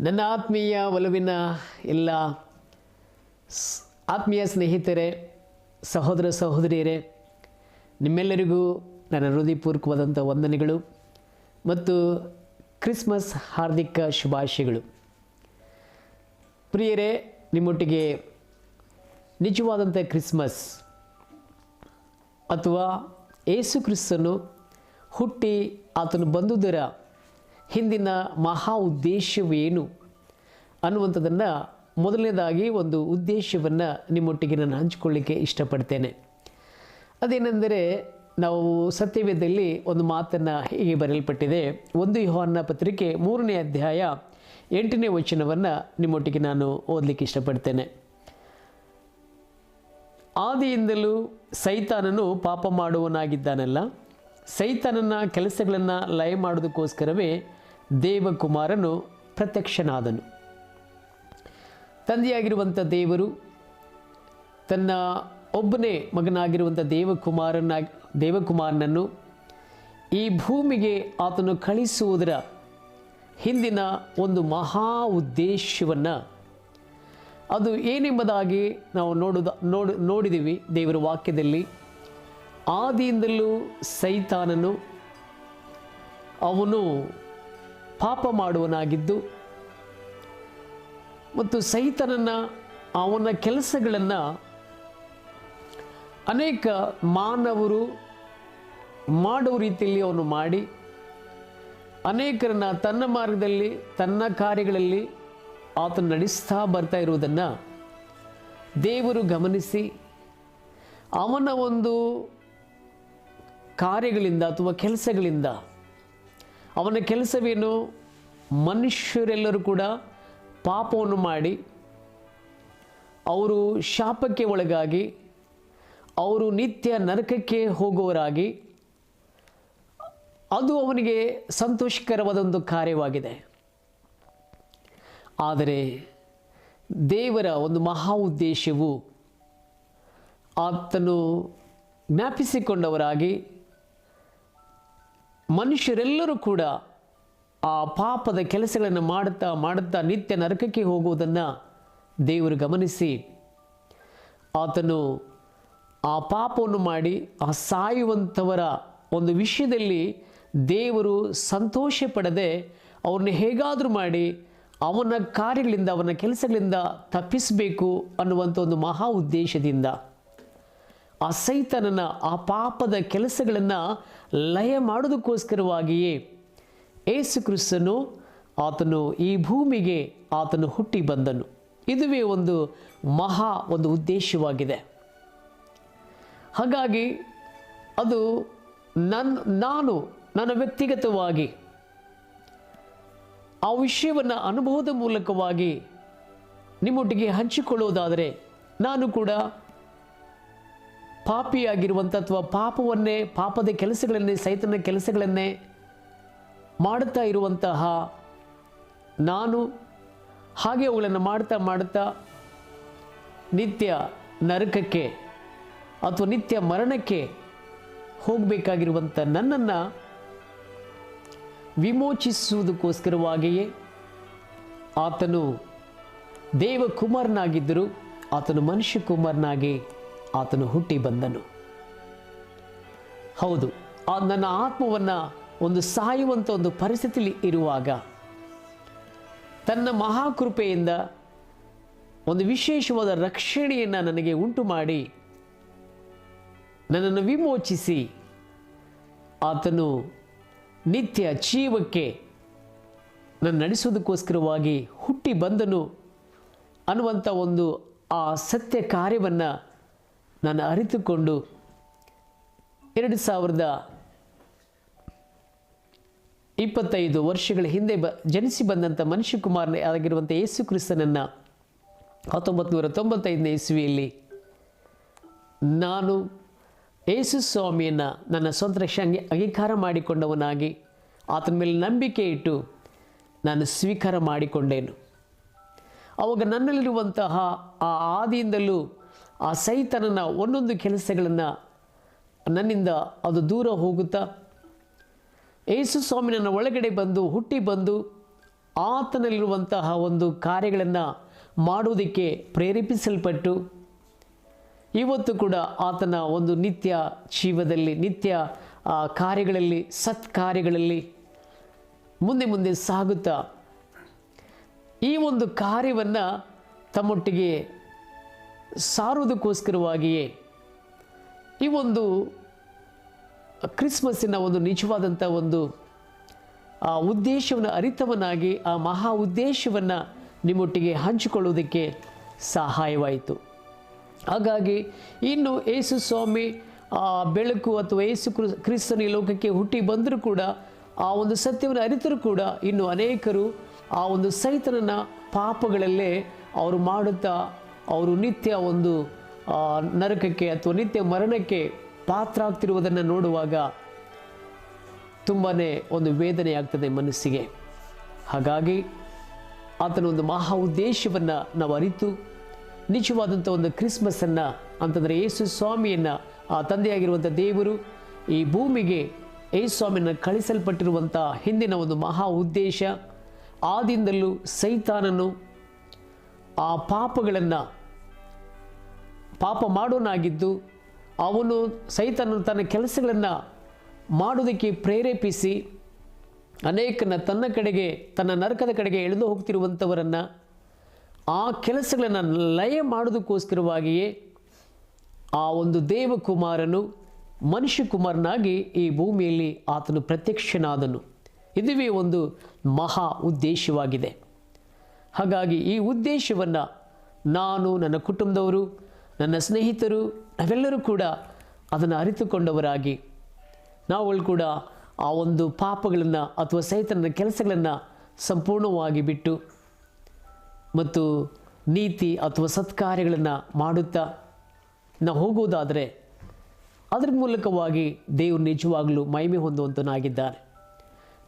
ನನ್ನ ಆತ್ಮೀಯ ಒಲವಿನ ಎಲ್ಲ ಆತ್ಮೀಯ ಸ್ನೇಹಿತರೇ, ಸಹೋದರ ಸಹೋದರಿಯರೇ, ನಿಮ್ಮೆಲ್ಲರಿಗೂ ನನ್ನ ಹೃದಯಪೂರ್ವಕವಾದಂಥ ವಂದನೆಗಳು ಮತ್ತು ಕ್ರಿಸ್ಮಸ್ ಹಾರ್ದಿಕ ಶುಭಾಶಯಗಳು. ಪ್ರಿಯರೇ, ನಿಮ್ಮೊಟ್ಟಿಗೆ ನಿಜವಾದಂಥ ಕ್ರಿಸ್ಮಸ್ ಅಥವಾ ಏಸು ಕ್ರಿಸ್ತನು ಹುಟ್ಟಿ ಆತನು ಬಂದುದರ ಹಿಂದಿನ ಮಹಾ ಉದ್ದೇಶವೇನು ಅನ್ನುವಂಥದ್ದನ್ನು ಮೊದಲನೇದಾಗಿ ಒಂದು ಉದ್ದೇಶವನ್ನು ನಿಮ್ಮೊಟ್ಟಿಗೆ ನಾನು ಹಂಚಿಕೊಳ್ಳಿಕ್ಕೆ ಇಷ್ಟಪಡ್ತೇನೆ. ಅದೇನೆಂದರೆ ನಾವು ಸತ್ಯವೇದದಲ್ಲಿ ಒಂದು ಮಾತನ್ನು ಹೀಗೆ ಬರೆಯಲ್ಪಟ್ಟಿದೆ. ಒಂದು ಯೋಹನ್ನ ಪತ್ರಿಕೆ ಮೂರನೇ ಅಧ್ಯಾಯ ಎಂಟನೇ ವಚನವನ್ನು ನಿಮ್ಮೊಟ್ಟಿಗೆ ನಾನು ಓದಲಿಕ್ಕೆ ಇಷ್ಟಪಡ್ತೇನೆ. ಆದಿಯಿಂದಲೂ ಸೈತಾನನು ಪಾಪ ಮಾಡುವನಾಗಿದ್ದಾನಲ್ಲ ಸೈತಾನನ ಕೆಲಸಗಳನ್ನು ಲಯ ಮಾಡೋದಕ್ಕೋಸ್ಕರವೇ ದೇವಕುಮಾರನು ಪ್ರತ್ಯಕ್ಷನಾದನು. ತಂದೆಯಾಗಿರುವಂಥ ದೇವರು ತನ್ನ ಒಬ್ಬನೇ ಮಗನಾಗಿರುವಂಥ ದೇವಕುಮಾರನ, ದೇವಕುಮಾರನನ್ನು ಈ ಭೂಮಿಗೆ ಆತನು ಕಳಿಸುವುದರ ಹಿಂದಿನ ಒಂದು ಮಹಾ ಉದ್ದೇಶವನ್ನು ಅದು ಏನೆಂಬುದಾಗಿ ನಾವು ನೋಡುದ, ನೋಡು ನೋಡಿದ್ದೀವಿ ದೇವರ ವಾಕ್ಯದಲ್ಲಿ. ಆದಿಯಿಂದಲೂ ಸೈತಾನನು ಅವನು ಪಾಪ ಮಾಡುವನಾಗಿದ್ದು ಮತ್ತು ಸೈತನನ್ನು ಅವನ ಕೆಲಸಗಳನ್ನು ಅನೇಕ ಮಾನವರು ಮಾಡುವ ರೀತಿಯಲ್ಲಿ ಅವನು ಮಾಡಿ ಅನೇಕರನ್ನ ತನ್ನ ಮಾರ್ಗದಲ್ಲಿ, ತನ್ನ ಕಾರ್ಯಗಳಲ್ಲಿ ಆತ ನಡೆಸ್ತಾ ಬರ್ತಾ ಇರುವುದನ್ನು ದೇವರು ಗಮನಿಸಿ ಅವನ ಒಂದು ಕಾರ್ಯಗಳಿಂದ ಅಥವಾ ಕೆಲಸಗಳಿಂದ ಅವನ ಕೆಲಸವೇನು? ಮನುಷ್ಯರೆಲ್ಲರೂ ಕೂಡ ಪಾಪವನ್ನು ಮಾಡಿ ಅವರು ಶಾಪಕ್ಕೆ ಒಳಗಾಗಿ, ಅವರು ನಿತ್ಯ ನರಕಕ್ಕೆ ಹೋಗುವವರಾಗಿ, ಅದು ಅವನಿಗೆ ಸಂತೋಷಕರವಾದ ಒಂದು ಕಾರ್ಯವಾಗಿದೆ. ಆದರೆ ದೇವರ ಒಂದು ಮಹಾ ಉದ್ದೇಶವು ಆತನು ಜ್ಞಾಪಿಸಿಕೊಂಡವರಾಗಿ ಮನುಷ್ಯರೆಲ್ಲರೂ ಕೂಡ ಆ ಪಾಪದ ಕೆಲಸಗಳನ್ನು ಮಾಡುತ್ತಾ ಮಾಡುತ್ತಾ ನಿತ್ಯ ನರಕಕ್ಕೆ ಹೋಗುವುದನ್ನು ದೇವರು ಗಮನಿಸಿ. ಆತನು ಆ ಪಾಪವನ್ನು ಮಾಡಿ ಆ ಸಾಯುವಂಥವರ ಒಂದು ವಿಷಯದಲ್ಲಿ ದೇವರು ಸಂತೋಷ ಪಡದೆ ಅವ್ರನ್ನ ಹೇಗಾದರೂ ಮಾಡಿ ಅವನ ಕಾರ್ಯಗಳಿಂದ, ಅವನ ಕೆಲಸಗಳಿಂದ ತಪ್ಪಿಸಬೇಕು ಅನ್ನುವಂಥ ಒಂದು ಮಹಾ ಉದ್ದೇಶದಿಂದ. ಆ ಸೈತನನ ಆ ಪಾಪದ ಕೆಲಸಗಳನ್ನು ಲಯ ಮಾಡೋದಕ್ಕೋಸ್ಕರವಾಗಿಯೇ ಏಸು ಕ್ರಿಸ್ತನು ಆತನು ಈ ಭೂಮಿಗೆ ಆತನು ಹುಟ್ಟಿ ಬಂದನು. ಇದುವೇ ಒಂದು ಮಹಾ ಒಂದು ಉದ್ದೇಶವಾಗಿದೆ. ಹಾಗಾಗಿ ಅದು ನನ್ನ ನಾನು ನನ್ನ ವ್ಯಕ್ತಿಗತವಾಗಿ ಆ ವಿಷಯವನ್ನು ಅನುಭವದ ಮೂಲಕವಾಗಿ ನಿಮ್ಮೊಟ್ಟಿಗೆ ಹಂಚಿಕೊಳ್ಳುವುದಾದರೆ ನಾನು ಕೂಡ ಪಾಪಿಯಾಗಿರುವಂಥ ಅಥವಾ ಪಾಪವನ್ನೇ, ಪಾಪದ ಕೆಲಸಗಳನ್ನೇ, ಸೈತನ ಕೆಲಸಗಳನ್ನೇ ಮಾಡುತ್ತಾ ಇರುವಂತಹ ನಾನು ಹಾಗೆ ಅವುಗಳನ್ನು ಮಾಡ್ತಾ ಮಾಡ್ತಾ ನಿತ್ಯ ನರಕಕ್ಕೆ ಅಥವಾ ನಿತ್ಯ ಮರಣಕ್ಕೆ ಹೋಗಬೇಕಾಗಿರುವಂಥ ನನ್ನನ್ನು ವಿಮೋಚಿಸುವುದಕ್ಕೋಸ್ಕರವಾಗಿಯೇ ಆತನು ದೇವಕುಮಾರನಾಗಿದ್ದರು. ಆತನು ಮನುಷ್ಯ ಕುಮಾರನಾಗಿ ಆತನು ಹುಟ್ಟಿ ಬಂದನು. ಹೌದು, ಆ ನನ್ನ ಆತ್ಮವನ್ನು ಒಂದು ಸಾಯುವಂಥ ಒಂದು ಪರಿಸ್ಥಿತಿಯಲ್ಲಿ ಇರುವಾಗ ತನ್ನ ಮಹಾಕೃಪೆಯಿಂದ ಒಂದು ವಿಶೇಷವಾದ ರಕ್ಷಣೆಯನ್ನು ನನಗೆ ಉಂಟು ಮಾಡಿ ನನ್ನನ್ನು ವಿಮೋಚಿಸಿ ಆತನು ನಿತ್ಯ ಜೀವಕ್ಕೆ ನನ್ನ ನಡೆಸೋದಕ್ಕೋಸ್ಕರವಾಗಿ ಹುಟ್ಟಿ ಬಂದನು ಅನ್ನುವಂಥ ಒಂದು ಆ ಸತ್ಯ ಕಾರ್ಯವನ್ನು ನಾನು ಅರಿತುಕೊಂಡು ಎರಡು ಸಾವಿರದ ಇಪ್ಪತ್ತೈದು ವರ್ಷಗಳ ಹಿಂದೆ ಬ, ಜನಿಸಿ ಬಂದಂಥ ಮನುಷ್ಯಕುಮಾರನ ಆಗಿರುವಂಥ ಯೇಸು ಕ್ರಿಸ್ತನನ್ನು ಹತ್ತೊಂಬತ್ತು ನೂರ ತೊಂಬತ್ತೈದನೇ ಇಸ್ವಿಯಲ್ಲಿ ನಾನು ಯೇಸು ಸ್ವಾಮಿಯನ್ನು ನನ್ನ ಸ್ವಂತ ರಕ್ಷಣೆ ಅಂಗೀಕಾರ ಮಾಡಿಕೊಂಡವನಾಗಿ ಆತನ ಮೇಲೆ ನಂಬಿಕೆ ಇಟ್ಟು ನಾನು ಸ್ವೀಕಾರ ಮಾಡಿಕೊಂಡೇನು. ಅವಾಗ ನನ್ನಲ್ಲಿರುವಂತಹ ಆ ಆದಿಯಿಂದಲೂ ಆ ಸೈತನನ ಒಂದೊಂದು ಕೆಲಸಗಳನ್ನು ನನ್ನಿಂದ ಅದು ದೂರ ಹೋಗುತ್ತಾ? ಯೇಸು ಸ್ವಾಮಿ ನನ್ನ ಒಳಗಡೆ ಬಂದು, ಹುಟ್ಟಿ ಬಂದು, ಆತನಲ್ಲಿರುವಂತಹ ಒಂದು ಕಾರ್ಯಗಳನ್ನು ಮಾಡುವುದಕ್ಕೆ ಪ್ರೇರೇಪಿಸಲ್ಪಟ್ಟು, ಇವತ್ತು ಕೂಡ ಆತನ ಒಂದು ನಿತ್ಯ ಜೀವದಲ್ಲಿ, ನಿತ್ಯ ಕಾರ್ಯಗಳಲ್ಲಿ, ಸತ್ಕಾರ್ಯಗಳಲ್ಲಿ ಮುಂದೆ ಮುಂದೆ ಸಾಗುತ್ತಾ, ಈ ಒಂದು ಕಾರ್ಯವನ್ನು ತಮ್ಮೊಟ್ಟಿಗೆ ಸಾರುವುದಕ್ಕೋಸ್ಕರವಾಗಿಯೇ ಈ ಒಂದು ಕ್ರಿಸ್ಮಸ್ಸಿನ ಒಂದು ನಿಜವಾದಂಥ ಒಂದು, ಆ, ಉದ್ದೇಶವನ್ನು ಅರಿತವನಾಗಿ ಆ ಮಹಾ ಉದ್ದೇಶವನ್ನು ನಿಮ್ಮೊಟ್ಟಿಗೆ ಹಂಚಿಕೊಳ್ಳುವುದಕ್ಕೆ ಸಹಾಯವಾಯಿತು. ಹಾಗಾಗಿ ಇನ್ನು ಯೇಸು ಸ್ವಾಮಿ, ಆ ಬೆಳಕು ಅಥವಾ ಯೇಸು ಕ್ರಿಸ್- ಕ್ರಿಸ್ತನ ಲೋಕಕ್ಕೆ ಹುಟ್ಟಿ ಬಂದರೂ ಕೂಡ, ಆ ಒಂದು ಸತ್ಯವನ್ನು ಅರಿತರೂ ಕೂಡ ಇನ್ನು ಅನೇಕರು ಆ ಒಂದು ಸೈತನನ ಪಾಪಗಳಲ್ಲೇ ಅವರು ಮಾಡುತ್ತಾ ಅವರು ನಿತ್ಯ ಒಂದು ನರಕಕ್ಕೆ ಅಥವಾ ನಿತ್ಯ ಮರಣಕ್ಕೆ ಪಾತ್ರ ಆಗ್ತಿರುವುದನ್ನು ನೋಡುವಾಗ ತುಂಬಾ ಒಂದು ವೇದನೆ ಆಗ್ತದೆ ಮನಸ್ಸಿಗೆ. ಹಾಗಾಗಿ ಆತನ ಒಂದು ಮಹಾ ಉದ್ದೇಶವನ್ನು ನಾವು ಅರಿತು ನಿಜವಾದಂಥ ಒಂದು ಕ್ರಿಸ್ಮಸ್ಸನ್ನು ಅಂತಂದರೆ ಯೇಸು ಸ್ವಾಮಿಯನ್ನು, ಆ ತಂದೆಯಾಗಿರುವಂಥ ದೇವರು ಈ ಭೂಮಿಗೆ ಯೇಸು ಸ್ವಾಮಿಯನ್ನು ಕಳಿಸಲ್ಪಟ್ಟಿರುವಂಥ ಹಿಂದಿನ ಒಂದು ಮಹಾ ಉದ್ದೇಶ ಆದಿಂದಲೂ ಸೈತಾನನು ಆ ಪಾಪಗಳನ್ನು ಪಾಪ ಮಾಡೋನಾಗಿದ್ದು ಅವನು ಸೈತನು ತನ್ನ ಕೆಲಸಗಳನ್ನು ಮಾಡೋದಕ್ಕೆ ಪ್ರೇರೇಪಿಸಿ ಅನೇಕನ ತನ್ನ ಕಡೆಗೆ, ತನ್ನ ನರಕದ ಕಡೆಗೆ ಎಳೆದು ಹೋಗ್ತಿರುವಂಥವರನ್ನು ಆ ಕೆಲಸಗಳನ್ನು ಲಯ ಮಾಡೋದಕ್ಕೋಸ್ಕರವಾಗಿಯೇ ಆ ಒಂದು ದೇವಕುಮಾರನು ಮನುಷ್ಯ ಕುಮಾರನಾಗಿ ಈ ಭೂಮಿಯಲ್ಲಿ ಆತನು ಪ್ರತ್ಯಕ್ಷನಾದನು. ಇದುವೇ ಒಂದು ಮಹಾ ಉದ್ದೇಶವಾಗಿದೆ. ಹಾಗಾಗಿ ಈ ಉದ್ದೇಶವನ್ನು ನಾನು ನನ್ನ ಕುಟುಂಬದವರು ನನ್ನ ಸ್ನೇಹಿತರು, ನಾವೆಲ್ಲರೂ ಕೂಡ ಅದನ್ನು ಅರಿತುಕೊಂಡವರಾಗಿ, ನಾವುಗಳು ಕೂಡ ಆ ಒಂದು ಪಾಪಗಳನ್ನು ಅಥವಾ ಸೈತನ ಕೆಲಸಗಳನ್ನು ಸಂಪೂರ್ಣವಾಗಿ ಬಿಟ್ಟು ಮತ್ತು ನೀತಿ ಅಥವಾ ಸತ್ಕಾರ್ಯಗಳನ್ನು ಮಾಡುತ್ತಾ ನಾವು ಹೋಗುವುದಾದರೆ ಅದರ ಮೂಲಕವಾಗಿ ದೇವರು ನಿಜವಾಗಲೂ ಮಹಿಮೆ ಹೊಂದುವಂತನಾಗಿದ್ದಾನೆ.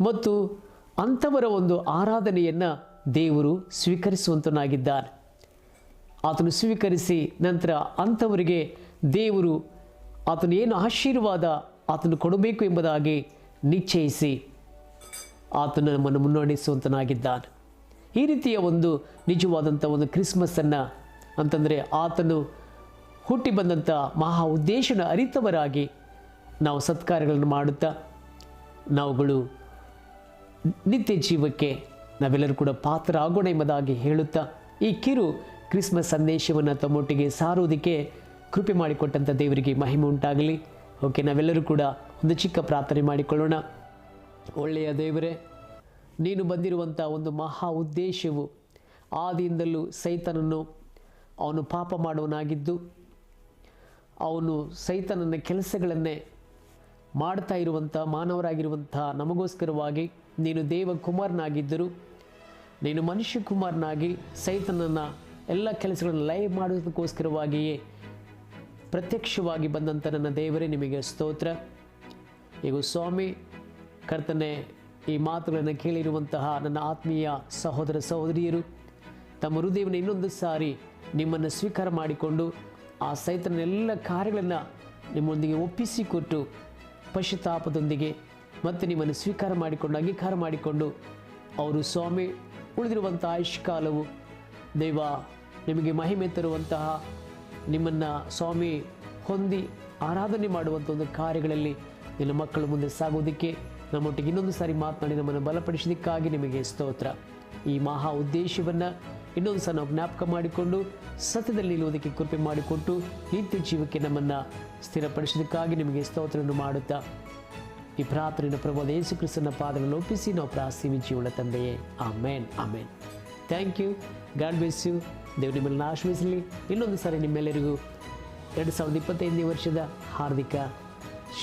ಮತ್ತು ಅಂಥವರ ಒಂದು ಆರಾಧನೆಯನ್ನು ದೇವರು ಸ್ವೀಕರಿಸುವಂತನಾಗಿದ್ದಾನೆ. ಆತನು ಸ್ವೀಕರಿಸಿ ನಂತರ ಅಂಥವರಿಗೆ ದೇವರು ಆತನು ಏನು ಆಶೀರ್ವಾದ ಆತನು ಕೊಡಬೇಕು ಎಂಬುದಾಗಿ ನಿಶ್ಚಯಿಸಿ ಆತನು ನಮ್ಮನ್ನು ಮುನ್ನಡೆಸುವಂತನಾಗಿದ್ದಾನೆ. ಈ ರೀತಿಯ ಒಂದು ನಿಜವಾದಂಥ ಒಂದು ಕ್ರಿಸ್ಮಸ್ಸನ್ನು ಅಂತಂದರೆ ಆತನು ಹುಟ್ಟಿ ಬಂದಂಥ ಮಹಾ ಉದ್ದೇಶನ ಅರಿತವರಾಗಿ ನಾವು ಸತ್ಕಾರಗಳನ್ನು ಮಾಡುತ್ತಾ ನಾವುಗಳು ನಿತ್ಯ ಜೀವಕ್ಕೆ ನಾವೆಲ್ಲರೂ ಕೂಡ ಪಾತ್ರ ಆಗೋಣ ಎಂಬುದಾಗಿ ಹೇಳುತ್ತಾ ಈ ಕಿರು ಕ್ರಿಸ್ಮಸ್ ಸಂದೇಶವನ್ನು ತಮ್ಮೊಟ್ಟಿಗೆ ಸಾರುವುದಕ್ಕೆ ಕೃಪೆ ಮಾಡಿಕೊಟ್ಟಂಥ ದೇವರಿಗೆ ಮಹಿಮೆ ಉಂಟಾಗಲಿ. ಓಕೆ, ನಾವೆಲ್ಲರೂ ಕೂಡ ಒಂದು ಚಿಕ್ಕ ಪ್ರಾರ್ಥನೆ ಮಾಡಿಕೊಳ್ಳೋಣ. ಒಳ್ಳೆಯ ದೇವರೇ, ನೀನು ಬಂದಿರುವಂಥ ಒಂದು ಮಹಾ ಉದ್ದೇಶವು ಆದಿಯಿಂದಲೂ ಸೈತನನ್ನು ಅವನು ಪಾಪ ಮಾಡುವನಾಗಿದ್ದು, ಅವನು ಸೈತನನ ಕೆಲಸಗಳನ್ನೇ ಮಾಡ್ತಾ ಇರುವಂಥ ಮಾನವರಾಗಿರುವಂಥ ನಮಗೋಸ್ಕರವಾಗಿ ನೀನು ದೇವಕುಮಾರನಾಗಿದ್ದರು, ನೀನು ಮನುಷ್ಯ ಕುಮಾರನಾಗಿ ಸೈತನನ್ನು ಎಲ್ಲ ಕೆಲಸಗಳನ್ನು ಲೈವ್ ಮಾಡೋದಕ್ಕೋಸ್ಕರವಾಗಿಯೇ ಪ್ರತ್ಯಕ್ಷವಾಗಿ ಬಂದಂಥ ನನ್ನ ದೇವರೇ, ನಿಮಗೆ ಸ್ತೋತ್ರ. ಈಗ ಸ್ವಾಮಿ, ಕರ್ತನೆ, ಈ ಮಾತುಗಳನ್ನು ಕೇಳಿರುವಂತಹ ನನ್ನ ಆತ್ಮೀಯ ಸಹೋದರ ಸಹೋದರಿಯರು, ತಮ್ಮ ಹೃದಯವನ್ನು ಇನ್ನೊಂದು ಸಾರಿ ನಿಮ್ಮನ್ನು ಸ್ವೀಕಾರ ಮಾಡಿಕೊಂಡು ಆ ಸೈತನ ಎಲ್ಲ ಕಾರ್ಯಗಳನ್ನು ನಿಮ್ಮೊಂದಿಗೆ ಒಪ್ಪಿಸಿಕೊಟ್ಟು ಪಶ್ಚಾತ್ತಾಪದೊಂದಿಗೆ ಮತ್ತೆ ನಿಮ್ಮನ್ನು ಸ್ವೀಕಾರ ಮಾಡಿಕೊಂಡು, ಅಂಗೀಕಾರ ಮಾಡಿಕೊಂಡು, ಅವರು ಸ್ವಾಮಿ ಉಳಿದಿರುವಂಥ ಆಯುಷ್ಕಾಲವು ದೈವ, ನಿಮಗೆ ಮಹಿಮೆ ತರುವಂತಹ ನಿಮ್ಮನ್ನು ಸ್ವಾಮಿ ಹೊಂದಿ ಆರಾಧನೆ ಮಾಡುವಂಥ ಒಂದು ಕಾರ್ಯಗಳಲ್ಲಿ ನಿನ್ನ ಮಕ್ಕಳು ಮುಂದೆ ಸಾಗೋದಕ್ಕೆ ನಮ್ಮೊಟ್ಟಿಗೆ ಇನ್ನೊಂದು ಸಾರಿ ಮಾತನಾಡಿ ನಮ್ಮನ್ನು ಬಲಪಡಿಸೋದಕ್ಕಾಗಿ ನಿಮಗೆ ಸ್ತೋತ್ರ. ಈ ಮಹಾ ಉದ್ದೇಶವನ್ನು ಇನ್ನೊಂದು ಸಹ ನಾವು ಜ್ಞಾಪಕ ಮಾಡಿಕೊಂಡು, ಸತ್ಯದಲ್ಲಿ ನಿಲ್ಲುವುದಕ್ಕೆ ಕೃಪೆ ಮಾಡಿಕೊಟ್ಟು, ನಿತ್ಯ ಜೀವಕ್ಕೆ ನಮ್ಮನ್ನು ಸ್ಥಿರಪಡಿಸೋದಕ್ಕಾಗಿ ನಿಮಗೆ ಸ್ತೋತ್ರವನ್ನು ಮಾಡುತ್ತಾ, ಈ ಪ್ರಾರ್ಥನೆಯನ್ನು ಪ್ರಭಾದ ಯೇಸು ಕ್ರಿಸ್ತನ ಪಾದಗಳನ್ನು ಒಪ್ಪಿಸಿ ನಾವು ಪ್ರಾರ್ಥಿಸಿ ಜೀವನ ತಂದೆಯೇ. ಆಮೇನ್ ಆಮೇನ್. Thank you God bless you ದೇವ್ರು ನಿಮ್ಮನ್ನು ಆಶ್ರಯಿಸಲಿ ಇನ್ನೊಂದು ಸಾರಿ ನಿಮ್ಮೆಲ್ಲರಿಗೂ ಎರಡು ಸಾವಿರದ ಇಪ್ಪತ್ತೈದನೇ ವರ್ಷದ ಹಾರ್ದಿಕ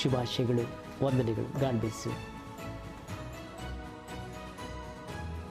ಶುಭಾಶಯಗಳು, ವಂದನೆಗಳು. God bless you